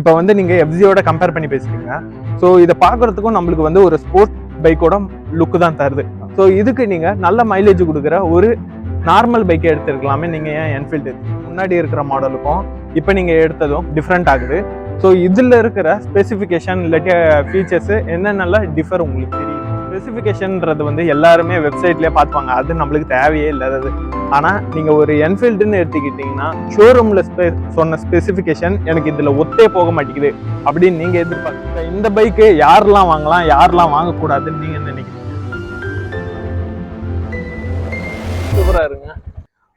இப்போ வந்து நீங்கள் எஃப்ஜியோட கம்பேர் பண்ணி பேசுறீங்க. ஸோ இதை பார்க்கறதுக்கும் நம்மளுக்கு வந்து ஒரு ஸ்போர்ட் பைக்கோட லுக்கு தான் தருது. ஸோ இதுக்கு நீங்கள் நல்ல மைலேஜ் கொடுக்குற ஒரு நார்மல் பைக்கை எடுத்துருக்கலாமே நீங்கள் ஏன் என்ஃபீல்டு முன்னாடி இருக்கிற மாடலுக்கும் இப்போ நீங்கள் எடுத்ததும் டிஃப்ரெண்ட் ஆகுது. ஸோ இதில் இருக்கிற ஸ்பெசிஃபிகேஷன் இல்லாட்டி ஃபீச்சர்ஸு என்னென்னலாம் டிஃபர் உங்களுக்கு தெரியும் ஸ்பெசிஃபிகேஷன்ன்றது வந்து எல்லாருமே வெப்சைட்லேயே பார்த்துப்பாங்க. அது நம்மளுக்கு தேவையே இல்லாதது. ஆனால் நீங்கள் ஒரு என்ஃபீல்டுன்னு எடுத்துக்கிட்டிங்கன்னா ஷோரூமில் ஸ்பெ சொன்ன ஸ்பெசிஃபிகேஷன் எனக்கு இதில் ஒத்தே போக மாட்டேங்குது. அப்படின்னு நீங்கள் எதிர்பார்க்க இந்த பைக்கு யாரெல்லாம் வாங்கலாம் யாரெல்லாம் வாங்கக்கூடாதுன்னு நீங்கள் நினைக்கிறீங்க? சூப்பராக இருங்க.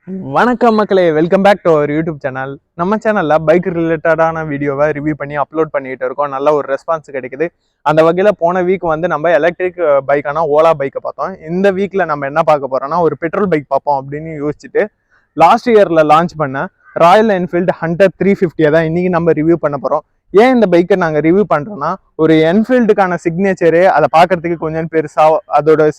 வணக்கம் மக்களே welcome back to our YouTube channel நம்ம சேனலில் பைக் ரிலேட்டடான வீடியோவை ரிவ்யூ பண்ணி அப்லோட் பண்ணிட்டு இருக்கோம். நல்ல ஒரு ரெஸ்பான்ஸ் கிடைக்குது. அந்த வகையில் போன வீக் வந்து நம்ம எலக்ட்ரிக் பைக்கான ஓலா பைக்கை பார்த்தோம். இந்த வீக்கில் நம்ம என்ன பார்க்க போகிறோம்னா ஒரு பெட்ரோல் பைக் பார்ப்போம் அப்படின்னு யோசிச்சுட்டு லாஸ்ட் இயரில் லான்ச் பண்ண ராயல் என்ஃபீல்டு ஹண்டர் த்ரீ ஃபிஃப்டியை தான் இன்றைக்கி நம்ம ரிவ்யூ பண்ண போகிறோம் ஏன் இந்த பைக்கை நாங்கள் ரிவ்யூ பண்ணுறோன்னா ஒரு என்ஃபீல்டுக்கான சிக்னேச்சரு அதை பார்க்கறதுக்கு கொஞ்சம் பெருசாக அதோட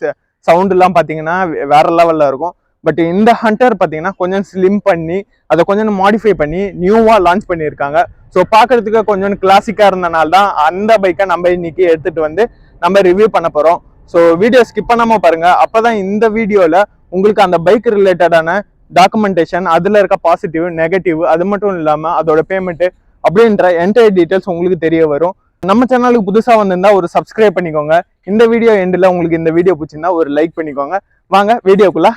சவுண்டுலாம் பார்த்தீங்கன்னா வேற லெவலில் இருக்கும். பட் இந்த ஹண்டர் பார்த்தீங்கன்னா கொஞ்சம் ஸ்லிம் பண்ணி அதை கொஞ்சம் மாடிஃபை பண்ணி நியூவாக லான்ச் பண்ணியிருக்காங்க. ஸோ பார்க்கறதுக்கு கொஞ்சம் கிளாசிக்காக இருந்தனால தான் அந்த பைக்கை நம்ம இன்னைக்கு எடுத்துட்டு வந்து நம்ம ரிவ்யூ பண்ண போகிறோம் ஸோ வீடியோ ஸ்கிப் பண்ணாமல் பாருங்கள் அப்போ தான் இந்த வீடியோவில் உங்களுக்கு அந்த பைக் ரிலேட்டடான டாக்குமெண்டேஷன் அதில் இருக்க பாசிட்டிவ் நெகட்டிவ் அது மட்டும் இல்லாமல் அதோட பேமெண்ட்டு அப்படின்ற என்டையர் டீட்டெயில்ஸ் உங்களுக்கு தெரிய வரும். நம்ம சேனலுக்கு புதுசாக வந்திருந்தா ஒரு சப்ஸ்கிரைப் பண்ணிக்கோங்க. இந்த வீடியோ எண்டில் உங்களுக்கு இந்த வீடியோ பிடிச்சிருந்தா ஒரு லைக் பண்ணிக்கோங்க. வாங்க வீடியோக்குள்ளே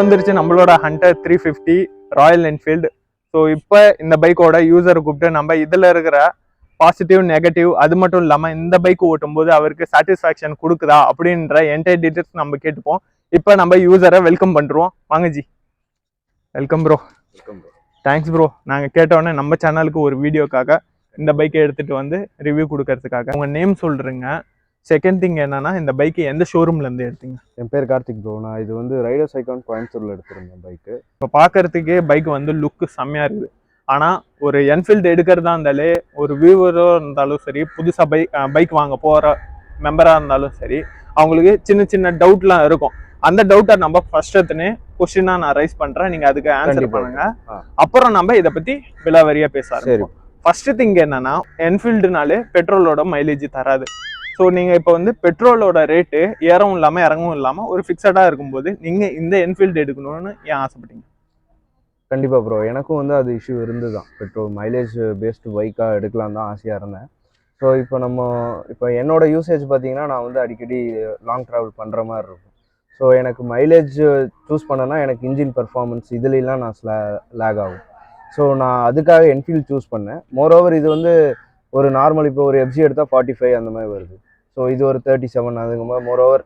வந்துருச்சு நம்மளோட Hunter three fifty Royal Enfield so இப்போ இந்த பைக்கோட யூசரை கூப்பிட்டு நம்ம இதில் இருக்கிற பாசிட்டிவ் நெகட்டிவ் அது மட்டும் இல்லாமல் இந்த பைக் ஓட்டும்போது அவருக்கு சாட்டிஸ்ஃபேக்ஷன் கொடுக்குதா அப்படின்ற என்டையர் டீட்டெயில்ஸ் நம்ம கேட்டுப்போம். இப்போ நம்ம யூசரை வெல்கம் பண்ணுறோம் வாங்க ji. Welcome bro thanks bro நாங்கள் கேட்டோன்னே நம்ம சேனலுக்கு ஒரு வீடியோக்காக இந்த பைக்கை எடுத்துகிட்டு வந்து ரிவ்யூ கொடுக்கறதுக்காக. உங்கள் நேம் சொல்கிறீங்க செகண்ட் திங் என்னன்னா இந்த பைக்கை எந்த ஷோரூம்லேருந்து எடுத்தீங்க? என் பேர் கார்த்திக் ப்ரோ நான் இது வந்து ரைடர்ஸ் ஐகான் கோயம்புத்தூர்ல எடுத்திருந்தேன் பைக்கு இப்போ பார்க்கறதுக்கே பைக் வந்து லுக்கு செம்மையாக இருக்குது. ஆனால் ஒரு என்ஃபீல்டு எடுக்கிறதா இருந்தாலே ஒரு வியூவரோ இருந்தாலும் சரி புதுசாக பைக் பைக் வாங்க போகிற மெம்பராக இருந்தாலும் சரி அவங்களுக்கு சின்ன சின்ன டவுட்லாம் இருக்கும். அந்த டவுட்டை நம்ம ஃபர்ஸ்ட் எடுத்துனே கொஸ்டினாக நான் ரைஸ் பண்ணுறேன் நீங்கள் அதுக்கு ஆன்சர். பண்ணுங்க. அப்புறம் நம்ம இதை பற்றி விலாவரியாக பேச ஆரம்பிப்போம். ஃபர்ஸ்ட் திங் என்னன்னா என்ஃபீல்டுனாலே பெட்ரோலோட மைலேஜ் தராது. ஸோ நீங்கள் இப்போ வந்து பெட்ரோலோட ரேட்டு ஏறவும் இல்லாமல் இறங்கவும் இல்லாமல் ஒரு ஃபிக்ஸடாக இருக்கும்போது நீங்கள் இந்த என்ஃபீல்டு எடுக்கணும்னு ஏன் ஆசைப்பட்டீங்க? கண்டிப்பாக ப்ரோ எனக்கும் வந்து அது இஷ்யூ இருந்து தான் பெட்ரோல் மைலேஜ் பேஸ்டு பைக்காக எடுக்கலாம் தான் ஆசையாக இருந்தேன். ஸோ இப்போ நம்ம இப்போ என்னோட யூசேஜ் பார்த்தீங்கன்னா நான் வந்து அடிக்கடி லாங் ட்ராவல் பண்ணுற மாதிரி இருக்கும். ஸோ எனக்கு மைலேஜ் சூஸ் பண்ணனா எனக்கு இன்ஜின் பர்ஃபார்மன்ஸ் இதுலலாம் நான் ஸ்லே லேக் ஆகும். ஸோ நான் அதுக்காக என்ஃபீல்ட் சூஸ் பண்ணேன். மோரோவர் இது வந்து ஒரு நார்மல் இப்போ ஒரு எஃப்ஜி எடுத்தால் ஃபார்ட்டி ஃபைவ் அந்த மாதிரி வருது. ஸோ இது ஒரு தேர்ட்டி செவன் அதுங்கும்போது மோரோவர்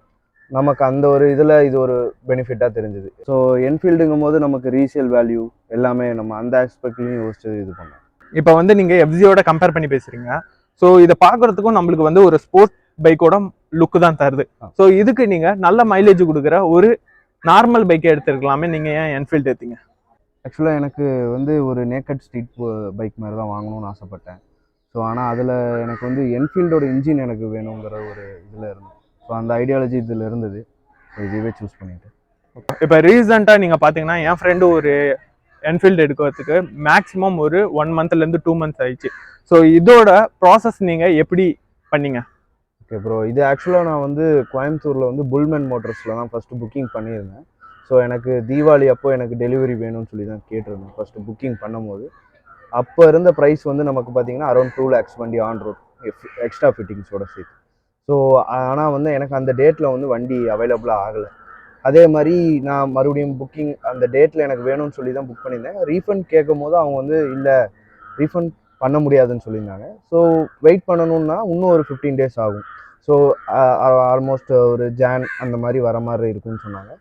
நமக்கு அந்த ஒரு இதில் இது ஒரு பெனிஃபிட்டாக தெரிஞ்சுது. ஸோ என்ஃபீல்டுங்கும் போது நமக்கு ரீசேல் வேல்யூ எல்லாமே நம்ம அந்த ஆஸ்பெக்ட்லையும் யோசிச்சு இது பண்ணோம் இப்போ வந்து நீங்கள் எஃப்ஜியோட கம்பேர் பண்ணி பேசுறீங்க. ஸோ இதை பார்க்கறதுக்கும் நம்மளுக்கு வந்து ஒரு ஸ்போர்ட் பைக்கோட லுக்கு தான் தருது. ஸோ இதுக்கு நீங்கள் நல்ல மைலேஜ் கொடுக்குற ஒரு நார்மல் பைக்கை எடுத்துருக்கலாமே நீங்கள் ஏன் என்ஃபீல்டு எடுத்தீங்க ஆக்சுவலாக எனக்கு வந்து ஒரு நேக்கட் ஸ்ட்ரீட் பைக் மாதிரி தான் வாங்கணும்னு ஆசைப்பட்டேன். ஸோ ஆனால் அதில் எனக்கு வந்து என்ஃபீல்டோட இன்ஜின் எனக்கு வேணுங்கிற ஒரு இதில் இருந்தது ஸோ அந்த ஐடியாலஜி இதில் இருந்தது. இதுவே சூஸ் பண்ணிட்டேன். இப்போ ரீசெண்டாக நீங்கள் பார்த்தீங்கன்னா என் ஃப்ரெண்டு ஒரு என்ஃபீல்டு எடுக்கிறதுக்கு மேக்ஸிமம் ஒரு ஒன் மந்த்லேருந்து டூ மந்த்ஸ் ஆயிடுச்சு. ஸோ இதோட ப்ராசஸ் நீங்கள் எப்படி பண்ணீங்க? ஓகே ப்ரோ இது ஆக்சுவலாக நான் வந்து கோயம்புத்தூரில் வந்து புல்மென் மோட்டர்ஸில் தான் ஃபஸ்ட்டு புக்கிங் பண்ணியிருந்தேன். ஸோ எனக்கு தீபாவளி அப்போ எனக்கு டெலிவரி வேணும்னு சொல்லி தான் கேட்டிருந்தேன். ஃபஸ்ட்டு புக்கிங் பண்ணும்போது. அப்போ இருந்த ப்ரைஸ் வந்து நமக்கு பார்த்தீங்கன்னா அரௌண்ட் டூ லேக்ஸ் வண்டி ஆன் ரோட் எக்ஸ்ட்ரா ஃபிட்டிங்ஸோட சேர்த்து. ஸோ ஆனால் வந்து எனக்கு அந்த டேட்டில் வந்து வண்டி அவைலபிளாக ஆகலை. அதே மாதிரி நான் மறுபடியும் புக்கிங் அந்த டேட்டில் எனக்கு வேணும்னு சொல்லி தான் புக் பண்ணியிருந்தேன். ரீஃபண்ட் கேட்கும் போது அவங்க வந்து இல்லை ரீஃபண்ட் பண்ண முடியாதுன்னு சொல்லியிருந்தாங்க. ஸோ வெயிட் பண்ணணும்னா இன்னும் ஒரு ஃபிஃப்டீன் டேஸ் ஆகும். ஸோ ஆல்மோஸ்ட் ஒரு ஜான் அந்த மாதிரி வர மாதிரி இருக்குன்னு சொன்னாங்க.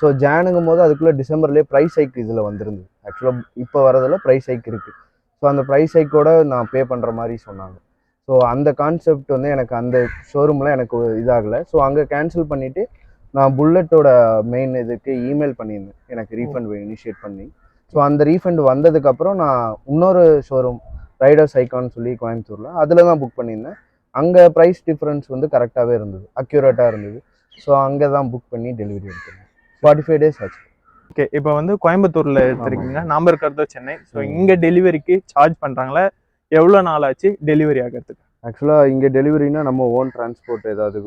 ஸோ ஜானுங்கும் போது அதுக்குள்ளே டிசம்பர்லேயே ப்ரைஸ் ஹைக் இதில் வந்துருந்து ஆக்சுவலாக இப்போ வரதில் ப்ரைஸ் ஹைக் இருக்குது ஸோ அந்த ப்ரைஸ் ஹைக்கோட நான் பே பண்ணுற மாதிரி சொன்னாங்க. ஸோ அந்த கான்செப்ட் வந்து எனக்கு அந்த ஷோரூமில் எனக்கு இதாகலை. ஸோ அங்கே கேன்சல் பண்ணிவிட்டு நான் புல்லட்டோட மெயின் இதுக்கு இமெயில் பண்ணியிருந்தேன். எனக்கு ரீஃபண்ட் இனிஷியேட் பண்ணி. ஸோ அந்த ரீஃபண்ட் வந்ததுக்கப்புறம் நான் இன்னொரு ஷோரூம் ரைடர்ஸ் ஐக்கான்னு சொல்லி கோயம்புத்தூரில் அதில் தான் புக் பண்ணியிருந்தேன். அங்கே ப்ரைஸ் டிஃப்ரென்ஸ் வந்து கரெக்டாகவே இருந்தது. அக்யூரேட்டாக இருந்தது. ஸோ அங்கே தான் புக் பண்ணி டெலிவரி எடுத்துருந்தேன் ஃபார்ட்டி ஃபைவ் டேஸ் ஆச்சு. ஓகே இப்போ வந்து கோயம்புத்தூர்ல எடுத்திருக்கீங்க நாம இருக்கிறது சென்னை. ஸோ. இங்க டெலிவரிக்கு சார்ஜ் பண்றாங்களா? எவ்வளவு நாள் ஆச்சு டெலிவரி ஆகிறதுக்கு? ஆக்சுவலாக இங்கே டெலிவரினா நம்ம ஓன் டிரான்ஸ்போர்ட் ஏதாவது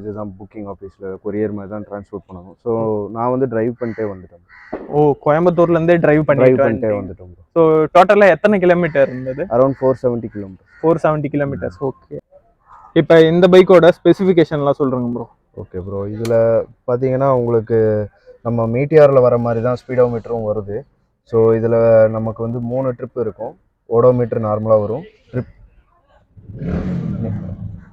இதுதான் புக்கிங் ஆஃபீஸில் கொரியர் மாதிரி தான் டிரான்ஸ்போர்ட் பண்ணணும். ஸோ நான் வந்து டிரைவ் பண்ணிட்டே வந்துட்டேன். ஓ கோயம்புத்தூர்ல இருந்தே டிரைவ் டிரைவ் பண்ணிட்டே வந்துட்டோம் ஸோ டோட்டலா எத்தனை கிலோமீட்டர் இருந்தது? Around four seventy kilometre four seventy kilometres okay இப்போ இந்த பைக்கோட ஸ்பெசிஃபிகேஷன்லாம் சொல்றேங்க ப்ரோ ஓகே ப்ரோ இதில் பார்த்தீங்கன்னா உங்களுக்கு நம்ம மீட்டியாரில் வர மாதிரி தான் ஸ்பீடோமீட்டரும் வருது. ஸோ இதில் நமக்கு வந்து மூணு ட்ரிப் இருக்கும். ஓடோமீட்டர் நார்மலாக வரும். ட்ரிப்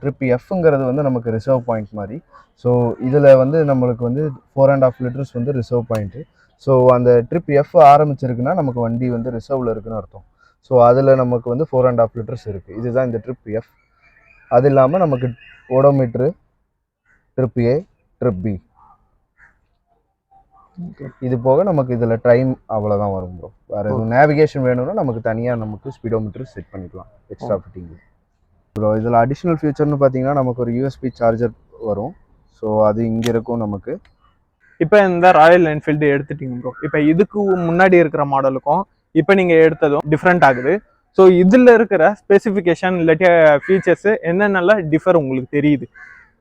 ட்ரிப் எஃப்ங்கிறது வந்து நமக்கு ரிசர்வ் பாயிண்ட் மாதிரி. ஸோ இதில் வந்து நம்மளுக்கு வந்து ஃபோர் அண்ட் ஆஃப் லிட்டர்ஸ் வந்து ரிசர்வ் பாயிண்ட்டு ஸோ அந்த ட்ரிப் எஃப் ஆரம்பிச்சிருக்குன்னா நமக்கு வண்டி வந்து ரிசர்வில் இருக்குன்னு அர்த்தம். ஸோ அதில் நமக்கு வந்து ஃபோர் அண்ட் ஆஃப் லிட்டர்ஸ் இருக்குது இதுதான் இந்த ட்ரிப் எஃப் அது இல்லாமல் நமக்கு odometer trip A trip B இது போக நமக்கு இதில் டைம் அவ்வளோதான் வரும் ப்ரோ வேறு எதுவும் நேவிகேஷன் வேணும்னா நமக்கு தனியாக நமக்கு ஸ்பீடோமீட்டர் செட் பண்ணிக்கலாம் எக்ஸ்ட்ரா ஃபிட்டிங் ப்ரோ இதில் அடிஷ்னல் ஃபியூச்சர்னு பார்த்தீங்கன்னா நமக்கு ஒரு யூஎஸ்பி சார்ஜர் வரும். ஸோ அது இங்கே இருக்கும் நமக்கு. இப்போ இந்த ராயல் என்ஃபீல்டு எடுத்துட்டீங்க ப்ரோ இப்போ இதுக்கு முன்னாடி இருக்கிற மாடலுக்கும் இப்போ நீங்க எடுத்ததும் டிஃப்ரெண்ட் ஆகுது. ஸோ இதுல இருக்கிற ஸ்பெசிஃபிகேஷன் இல்லாட்டி ஃபீச்சர்ஸ் என்னென்னலாம் டிஃபர் உங்களுக்கு தெரியுது?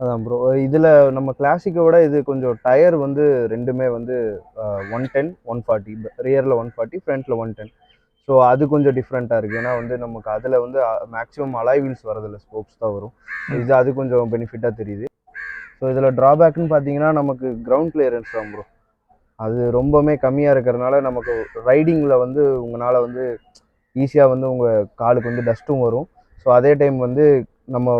அதான் ப்ரோ இதில் நம்ம கிளாசிக்கை விட இது கொஞ்சம் டயர் வந்து ரெண்டுமே வந்து ஒன் டென் ஒன் ஃபார்ட்டி ரியரில் ஒன் ஃபார்ட்டி ஃப்ரண்ட்டில் ஒன் டென் ஸோ அது கொஞ்சம் டிஃப்ரெண்ட்டாக இருக்குது ஏன்னா வந்து நமக்கு அதில் வந்து மேக்ஸிமம் அலாய் வீல்ஸ் வரதில்ல ஸ்போக்ஸ் தான் வரும். இது அது கொஞ்சம் பெனிஃபிட்டாக தெரியுது. ஸோ இதில் ட்ராபேக்னு பார்த்தீங்கன்னா நமக்கு கிரவுண்ட் கிளியரன்ஸ் தான் ப்ரோ அது ரொம்பவுமே கம்மியாக இருக்கிறனால நமக்கு ரைடிங்கில் வந்து உங்களால் வந்து ஈஸியாக வந்து உங்கள் காலுக்கு வந்து டஸ்ட்டும் வரும். ஸோ அதே டைம் வந்து நம்ம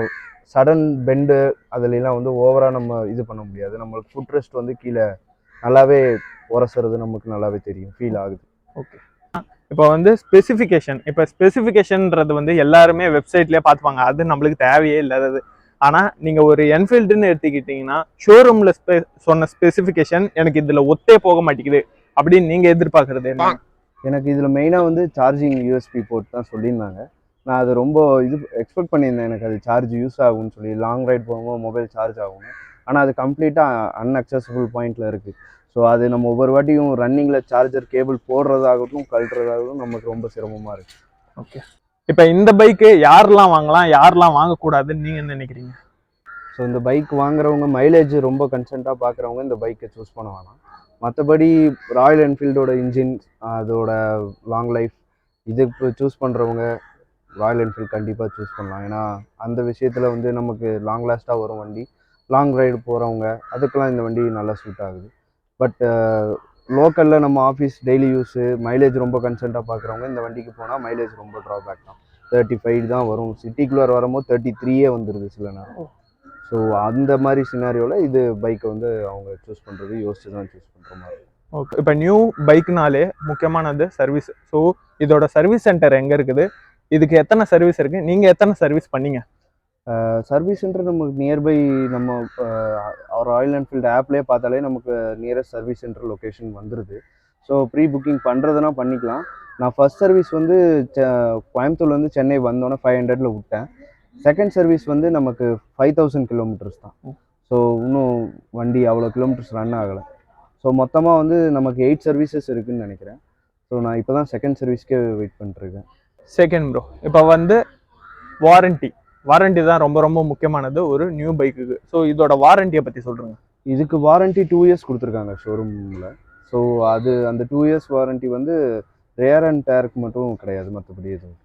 சடன் பெண்டு அதுலலாம் வந்து ஓவராக நம்ம இது பண்ண முடியாது. நம்மளுக்கு ஃபுட் ரெஸ்ட் வந்து கீழே நல்லாவே உரசுறது நமக்கு நல்லாவே தெரியும். ஃபீல் ஆகுது. இப்போ வந்து ஸ்பெசிஃபிகேஷன் இப்போ ஸ்பெசிஃபிகேஷன்ன்றது வந்து எல்லாருமே வெப்சைட்லேயே பார்த்துப்பாங்க. அது நம்மளுக்கு தேவையே இல்லாதது ஆனால் நீங்கள் ஒரு என்ஃபீல்டுன்னு எடுத்துக்கிட்டிங்கன்னா ஷோரூமில் ஸ்பெ சொன்ன ஸ்பெசிஃபிகேஷன் எனக்கு இதில் ஒத்தே போக மாட்டேங்குது. அப்படின்னு நீங்கள் எதிர்பார்க்குறது என்ன? எனக்கு இதில் மெயினாக வந்து சார்ஜிங் யூஎஸ்பி போர்ட் தான் சொல்லியிருந்தாங்க. நான் அது ரொம்ப இது எக்ஸ்பெக்ட் பண்ணியிருந்தேன். எனக்கு அது சார்ஜ் யூஸ் ஆகும்னு சொல்லி. லாங் ரைட் போகும்போது மொபைல் சார்ஜ் ஆகும்னு. ஆனால் அது கம்ப்ளீட்டாக அன்அக்சசபிள் பாயிண்டில் இருக்குது ஸோ அது நம்ம ஒவ்வொரு வாட்டியும் ரன்னிங்கில் சார்ஜர் கேபிள் போடுறதாகட்டும் கழட்டுறதாகட்டும் நமக்கு ரொம்ப சிரமமாக இருக்குது ஓகே இப்போ இந்த பைக்கு யாரெல்லாம் வாங்கலாம் யாரெல்லாம் வாங்கக்கூடாதுன்னு நீங்கள் நினைக்கிறீங்க? ஸோ இந்த பைக் வாங்குறவங்க மைலேஜ் ரொம்ப கன்சென்ட்டாக பார்க்குறவங்க இந்த பைக்கை சூஸ் பண்ண வேணாம். மற்றபடி ராயல் என்ஃபீல்டோட இன்ஜின் அதோட லாங் லைஃப் இதுக்கு சூஸ் பண்ணுறவங்க ராயல் என்ஃபீல்ட் கண்டிப்பாக சூஸ் பண்ணலாம். ஏன்னா அந்த விஷயத்தில் வந்து நமக்கு லாங் லாஸ்ட்டாக வரும் வண்டி. லாங் ரைடு போகிறவங்க அதுக்கெல்லாம் இந்த வண்டி நல்லா சூட் ஆகுது. பட் லோக்கலில் நம்ம ஆஃபீஸ் டெய்லி யூஸு மைலேஜ் ரொம்ப கன்சென்ட்டாக பார்க்குறவங்க இந்த வண்டிக்கு போனால் மைலேஜ் ரொம்ப ட்ராபேக் தான். தேர்ட்டி ஃபைவ் தான் வரும். சிட்டிக்குள்ளே வரும்போது தேர்ட்டி த்ரீயே வந்துடுது சில நேரம். ஸோ அந்த மாதிரி சினாரியோவில் இது பைக்கை வந்து அவங்க சூஸ் பண்ணுறது யோசிச்சு தான் சூஸ் பண்ணுற மாதிரி. ஓகே இப்போ நியூ பைக்னாலே முக்கியமானது சர்வீஸ் ஸோ இதோட சர்வீஸ் சென்டர் எங்கே இருக்குது? இதுக்கு எத்தனை சர்வீஸ் இருக்குது நீங்கள் எத்தனை சர்வீஸ் பண்ணீங்க? சர்வீஸ் சென்டர் நமக்கு நியர்பை நம்ம அவர் ராயல் என்ஃபீல்டு ஆப்லேயே பார்த்தாலே நமக்கு நியரஸ்ட் சர்வீஸ் சென்டர் லொக்கேஷன் வந்துடுது ஸோ ப்ரீ புக்கிங் பண்ணுறதுனா பண்ணிக்கலாம். நான் ஃபர்ஸ்ட் சர்வீஸ் வந்து கோயம்புத்தூர்லேருந்து சென்னை வந்தோன்னே ஃபைவ் ஹண்ட்ரடில் விட்டேன். செகண்ட் சர்வீஸ் வந்து நமக்கு ஃபைவ் தௌசண்ட் கிலோமீட்டர்ஸ் தான். ஸோ இன்னும் வண்டி அவ்வளோ கிலோமீட்டர்ஸ் ரன் ஆகலை. ஸோ மொத்தமாக வந்து நமக்கு எயிட் சர்வீசஸ் இருக்குன்னு நினைக்கிறேன். ஸோ நான் இப்போ தான் செகண்ட் சர்வீஸ்க்கே வெயிட் பண்ணிட்டுருக்கேன் செகண்ட் ப்ரோ இப்போ வந்து வாரண்டி வாரண்டி தான் ரொம்ப ரொம்ப முக்கியமானது ஒரு நியூ பைக்குக்கு ஸோ இதோட வாரண்டியை பற்றி சொல்கிறேங்க இதுக்கு வாரண்டி டூ இயர்ஸ் கொடுத்துருக்காங்க ஷோரூமில் ஸோ அது அந்த டூ இயர்ஸ் வாரண்டி வந்து ரேர் அண்ட் டேருக்கு மட்டும் கிடையாது மற்றபடி எதுவும்.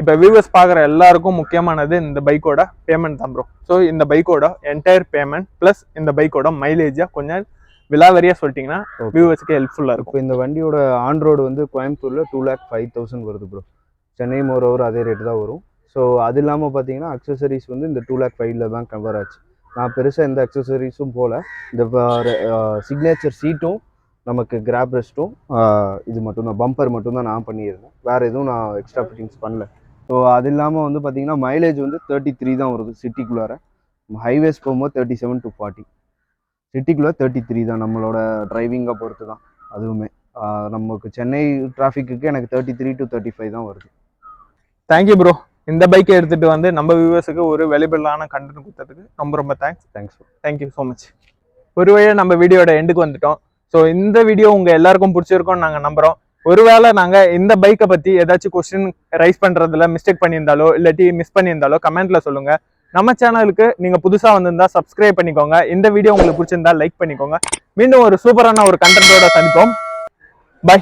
இப்போ வியூவர்ஸ் பார்க்குற எல்லாருக்கும் முக்கியமானது இந்த பைக்கோட பேமெண்ட் தான் ப்ரோ ஸோ இந்த பைக்கோட என்டையர் பேமெண்ட் ப்ளஸ் இந்த பைக்கோட மைலேஜை கொஞ்சம் விலாவரியா சொல்லிட்டீங்கன்னா. வியூவர்ஸ்க்கு ஹெல்ப்ஃபுல்லா இருக்கும். இந்த வண்டியோட ஆன் ரோடு வந்து கோயம்புத்தூரில் டூ லேக் ஃபைவ் தௌசண்ட் வருது ப்ரோ சென்னை மோர் ஓவர் அதே ரேட்டு தான் வரும். ஸோ அது இல்லாமல் பார்த்தீங்கன்னா அக்சசரிஸ் வந்து இந்த டூ லேக் ஃபைவ்ல தான் கவர் ஆச்சு. நான் பெருசாக எந்த அக்சசரிஸும் போகல இந்த சிக்னேச்சர் சீட்டும் நமக்கு கிராப் ரெஸ்ட்டும் இது மட்டும்தான் பம்பர் மட்டும்தான் நான் பண்ணியிருந்தேன். வேறு எதுவும் நான் எக்ஸ்ட்ரா ஃபிட்டிங்ஸ் பண்ணல. ஸோ அது இல்லாமல் வந்து பார்த்திங்கன்னா மைலேஜ் வந்து தேர்ட்டி த்ரீ தான் வருது சிட்டிக்குள்ளார ஹைவேஸ் போகும்போது தேர்ட்டி செவன் டு ஃபார்ட்டி சிட்டிக்குள்ளே தேர்ட்டி த்ரீ தான் நம்மளோட டிரைவிங்கை பொறுத்து தான் அதுவுமே நமக்கு சென்னை டிராஃபிக்கு எனக்கு thirty three to thirty five தான் வருது. தேங்க்யூ ப்ரோ இந்த பைக்கை எடுத்துட்டு வந்து நம்ம வியூவர்ஸுக்கு ஒரு வெளிபிளான கண்டென்ட் கொடுத்ததுக்கு ரொம்ப ரொம்ப thanks thanks thank you so much ஒரு வழியா நம்ம வீடியோட எண்டுக்கு வந்துட்டோம். ஸோ இந்த வீடியோ உங்க எல்லாருக்கும் பிடிச்சிருக்கும்னு நாங்க நம்புறோம். ஒருவேளை நாங்க இந்த பைக்கை பத்தி ஏதாச்சும் கொஸ்டின் ரைஸ் பண்றதுல மிஸ்டேக் பண்ணியிருந்தாலோ இல்லாட்டி மிஸ் பண்ணியிருந்தாலோ கமெண்ட்ல சொல்லுங்க. நம்ம சேனலுக்கு நீங்க புதுசா வந்திருந்தா சப்ஸ்கிரைப் பண்ணிக்கோங்க. இந்த வீடியோ உங்களுக்கு பிடிச்சிருந்தா லைக் பண்ணிக்கோங்க. மீண்டும் ஒரு சூப்பரான ஒரு கண்டென்ட்டோட சந்திப்போம். பை